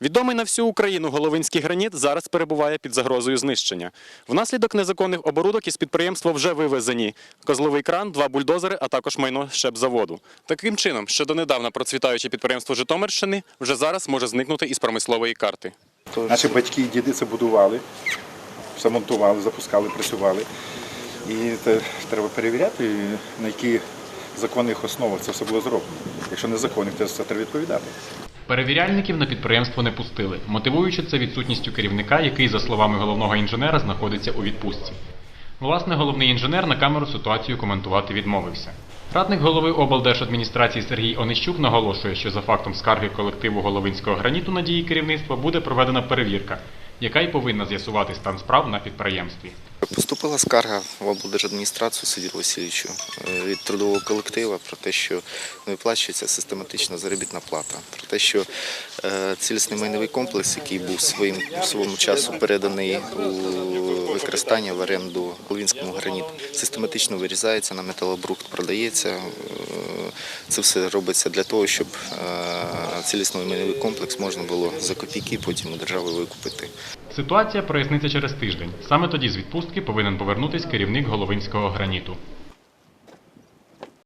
Відомий на всю Україну головинський граніт зараз перебуває під загрозою знищення. Внаслідок незаконних оборудок із підприємства вже вивезені козловий кран, два бульдозери, а також майно щепзаводу. Таким чином, ще донедавна процвітаюче підприємство Житомирщини вже зараз може зникнути із промислової карти. Наші батьки і діди це будували, все монтували, запускали, працювали. І це треба перевіряти, на яких законних основах це все було зроблено. Якщо незаконних, то це треба відповідати. Перевіряльників на підприємство не пустили, мотивуючи це відсутністю керівника, який, за словами головного інженера, знаходиться у відпустці. Власне, головний інженер на камеру ситуацію коментувати відмовився. Радник голови облдержадміністрації Сергій Онищук наголошує, що за фактом скарги колективу Головинського граніту на дії керівництва буде проведена перевірка, яка й повинна з'ясувати стан справ на підприємстві. Поступила скарга в облдержадміністрацію Сидіру Васильовичу е, від трудового колективу про те, що не виплачується систематична заробітна плата, про те, що е, цілісний майновий комплекс, який був своїм своєму часу переданий у використання в оренду Головінському граніту, систематично вирізається на металобрухт, продається. Це все робиться для того, щоб е, цілісний майновий комплекс можна було за копійки потім у держави викупити. Ситуація проясниться через тиждень. Саме тоді з відпустки повинен повернутись керівник Головинського граніту.